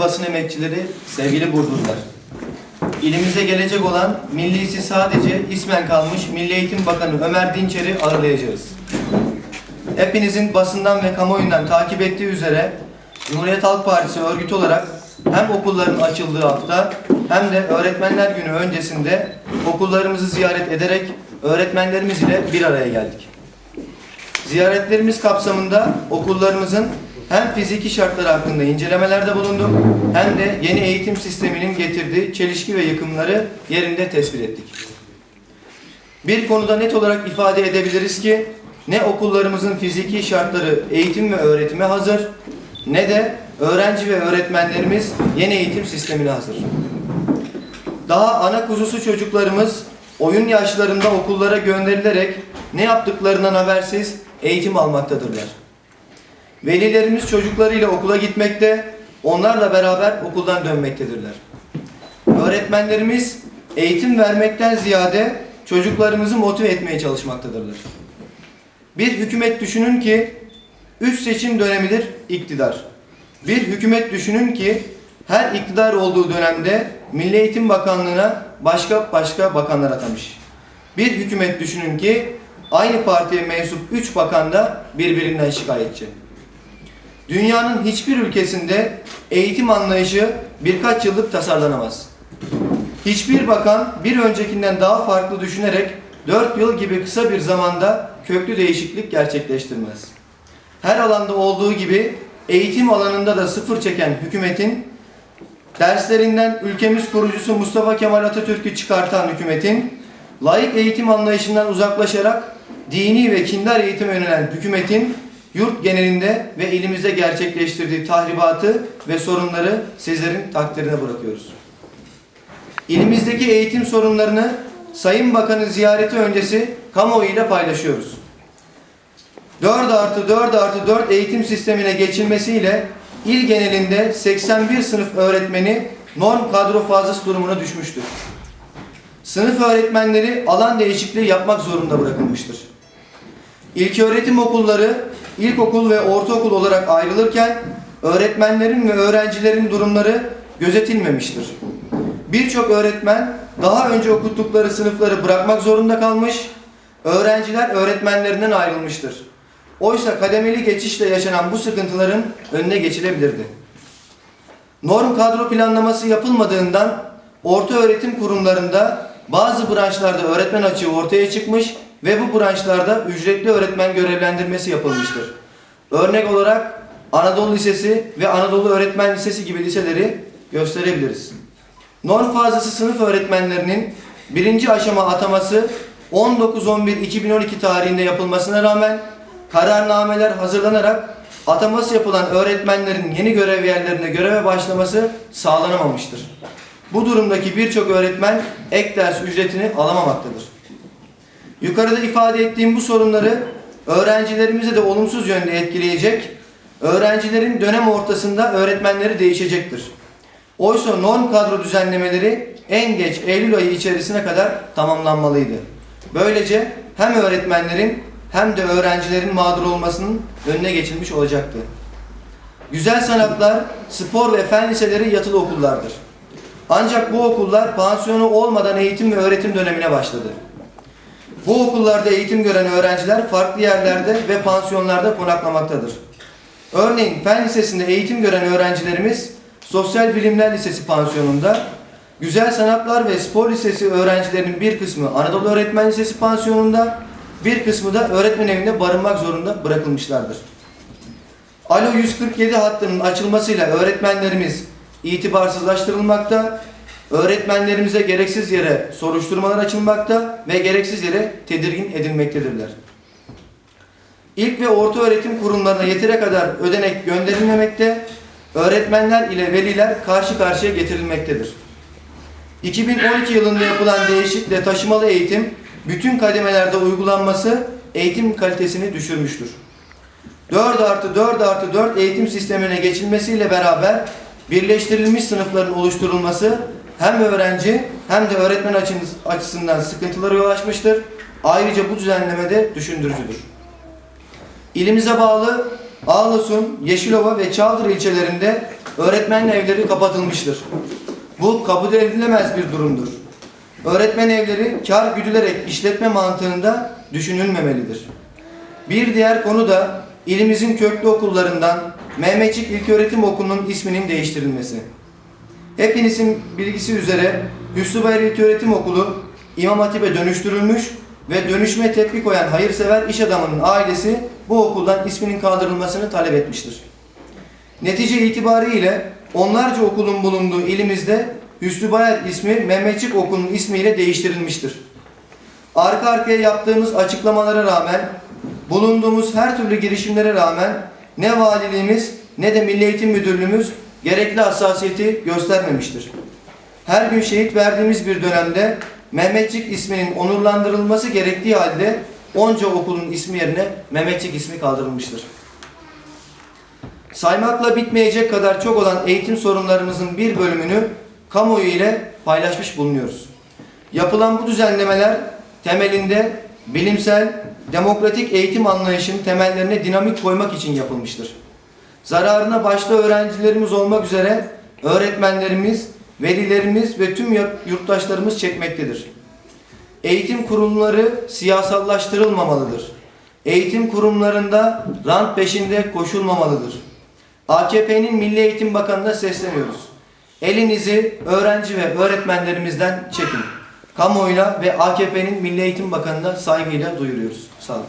Basın emekçileri, sevgili Burdurlar. İlimize gelecek olan millisi sadece ismen kalmış Milli Eğitim Bakanı Ömer Dinçer'i ağırlayacağız. Hepinizin basından ve kamuoyundan takip ettiği üzere Cumhuriyet Halk Partisi örgütü olarak hem okulların açıldığı hafta hem de Öğretmenler Günü öncesinde okullarımızı ziyaret ederek öğretmenlerimiz ile bir araya geldik. Ziyaretlerimiz kapsamında okullarımızın hem fiziki şartları hakkında incelemelerde bulunduk hem de yeni eğitim sisteminin getirdiği çelişki ve yıkımları yerinde tespit ettik. Bir konuda net olarak ifade edebiliriz ki ne okullarımızın fiziki şartları eğitim ve öğretime hazır ne de öğrenci ve öğretmenlerimiz yeni eğitim sistemine hazır. Daha ana kuzusu çocuklarımız oyun yaşlarında okullara gönderilerek ne yaptıklarından habersiz eğitim almaktadırlar. Velilerimiz çocuklarıyla okula gitmekte, onlarla beraber okuldan dönmektedirler. Öğretmenlerimiz eğitim vermekten ziyade çocuklarımızı motive etmeye çalışmaktadırlar. Bir hükümet düşünün ki üç seçim dönemidir iktidar. Bir hükümet düşünün ki her iktidar olduğu dönemde Milli Eğitim Bakanlığı'na başka başka bakanlar atamış. Bir hükümet düşünün ki aynı partiye mensup üç bakan da birbirinden şikayetçi. Dünyanın hiçbir ülkesinde eğitim anlayışı birkaç yıllık tasarlanamaz. Hiçbir bakan bir öncekinden daha farklı düşünerek 4 yıl gibi kısa bir zamanda köklü değişiklik gerçekleştirmez. Her alanda olduğu gibi eğitim alanında da sıfır çeken hükümetin derslerinden ülkemiz kurucusu Mustafa Kemal Atatürk'ü çıkartan hükümetin layık eğitim anlayışından uzaklaşarak dini ve kindar eğitime yönelen hükümetin yurt genelinde ve ilimizde gerçekleştirdiği tahribatı ve sorunları sizlerin takdirine bırakıyoruz. İlimizdeki eğitim sorunlarını Sayın Bakan'ın ziyareti öncesi kamuoyuyla paylaşıyoruz. 4 artı 4 artı 4 eğitim sistemine geçilmesiyle il genelinde 81 sınıf öğretmeni norm kadro fazlası durumuna düşmüştür. Sınıf öğretmenleri alan değişikliği yapmak zorunda bırakılmıştır. İlköğretim okulları ilkokul ve ortaokul olarak ayrılırken öğretmenlerin ve öğrencilerin durumları gözetilmemiştir. Birçok öğretmen daha önce okuttukları sınıfları bırakmak zorunda kalmış, öğrenciler öğretmenlerinden ayrılmıştır. Oysa kademeli geçişle yaşanan bu sıkıntıların önüne geçilebilirdi. Norm kadro planlaması yapılmadığından orta öğretim kurumlarında bazı branşlarda öğretmen açığı ortaya çıkmış ve bu branşlarda ücretli öğretmen görevlendirmesi yapılmıştır. Örnek olarak Anadolu Lisesi ve Anadolu Öğretmen Lisesi gibi liseleri gösterebiliriz. Norm fazlası sınıf öğretmenlerinin birinci aşama ataması 19-11-2012 tarihinde yapılmasına rağmen kararnameler hazırlanarak ataması yapılan öğretmenlerin yeni görev yerlerine göreve başlaması sağlanamamıştır. Bu durumdaki birçok öğretmen ek ders ücretini alamamaktadır. Yukarıda ifade ettiğim bu sorunları öğrencilerimize de olumsuz yönde etkileyecek, öğrencilerin dönem ortasında öğretmenleri değişecektir. Oysa norm kadro düzenlemeleri en geç Eylül ayı içerisine kadar tamamlanmalıydı. Böylece hem öğretmenlerin hem de öğrencilerin mağdur olmasının önüne geçilmiş olacaktı. Güzel sanatlar, spor ve fen liseleri yatılı okullardır. Ancak bu okullar pansiyonu olmadan eğitim ve öğretim dönemine başladı. Bu okullarda eğitim gören öğrenciler farklı yerlerde ve pansiyonlarda konaklamaktadır. Örneğin Fen Lisesi'nde eğitim gören öğrencilerimiz Sosyal Bilimler Lisesi pansiyonunda, Güzel Sanatlar ve Spor Lisesi öğrencilerinin bir kısmı Anadolu Öğretmen Lisesi pansiyonunda, bir kısmı da öğretmen evinde barınmak zorunda bırakılmışlardır. Alo 147 hattının açılmasıyla öğretmenlerimiz itibarsızlaştırılmakta, öğretmenlerimize gereksiz yere soruşturmalar açılmakta ve gereksiz yere tedirgin edilmektedirler. İlk ve orta öğretim kurumlarına yeteri kadar ödenek gönderilmemekte, öğretmenler ile veliler karşı karşıya getirilmektedir. 2012 yılında yapılan değişiklikle taşımalı eğitim bütün kademelerde uygulanması eğitim kalitesini düşürmüştür. 4 artı 4 artı 4 eğitim sistemine geçilmesiyle beraber birleştirilmiş sınıfların oluşturulması hem öğrenci hem de öğretmen açısından sıkıntılara yol açmıştır. Ayrıca bu düzenleme de düşündürücüdür. İlimize bağlı Ağlasun, Yeşilova ve Çağdır ilçelerinde öğretmen evleri kapatılmıştır. Bu kabul edilemez bir durumdur. Öğretmen evleri kar güdülerek işletme mantığında düşünülmemelidir. Bir diğer konu da ilimizin köklü okullarından Mehmetçik İlköğretim Okulu'nun isminin değiştirilmesi. Hepinizin bilgisi üzere Hüsnü Bayır İlköğretim Okulu İmam Hatip'e dönüştürülmüş ve dönüşme tepki koyan hayırsever iş adamının ailesi bu okuldan isminin kaldırılmasını talep etmiştir. Netice itibariyle onlarca okulun bulunduğu ilimizde Hüsnü Bayar ismi Mehmetçik Okulu'nun ismiyle değiştirilmiştir. Arka arkaya yaptığımız açıklamalara rağmen, bulunduğumuz her türlü girişimlere rağmen ne valiliğimiz ne de Milli Eğitim Müdürlüğümüz gerekli hassasiyeti göstermemiştir. Her gün şehit verdiğimiz bir dönemde Mehmetçik isminin onurlandırılması gerektiği halde onca okulun ismi yerine Mehmetçik ismi kaldırılmıştır. Saymakla bitmeyecek kadar çok olan eğitim sorunlarımızın bir bölümünü kamuoyu ile paylaşmış bulunuyoruz. Yapılan bu düzenlemeler temelinde bilimsel, demokratik eğitim anlayışının temellerine dinamik koymak için yapılmıştır. Zararına başta öğrencilerimiz olmak üzere öğretmenlerimiz, velilerimiz ve tüm yurttaşlarımız çekmektedir. Eğitim kurumları siyasallaştırılmamalıdır. Eğitim kurumlarında rant peşinde koşulmamalıdır. AKP'nin Milli Eğitim Bakanı'na sesleniyoruz. Elinizi öğrenci ve öğretmenlerimizden çekin. Kamuoyuna ve AKP'nin Milli Eğitim Bakanı'na saygıyla duyuruyoruz. Sağ olun.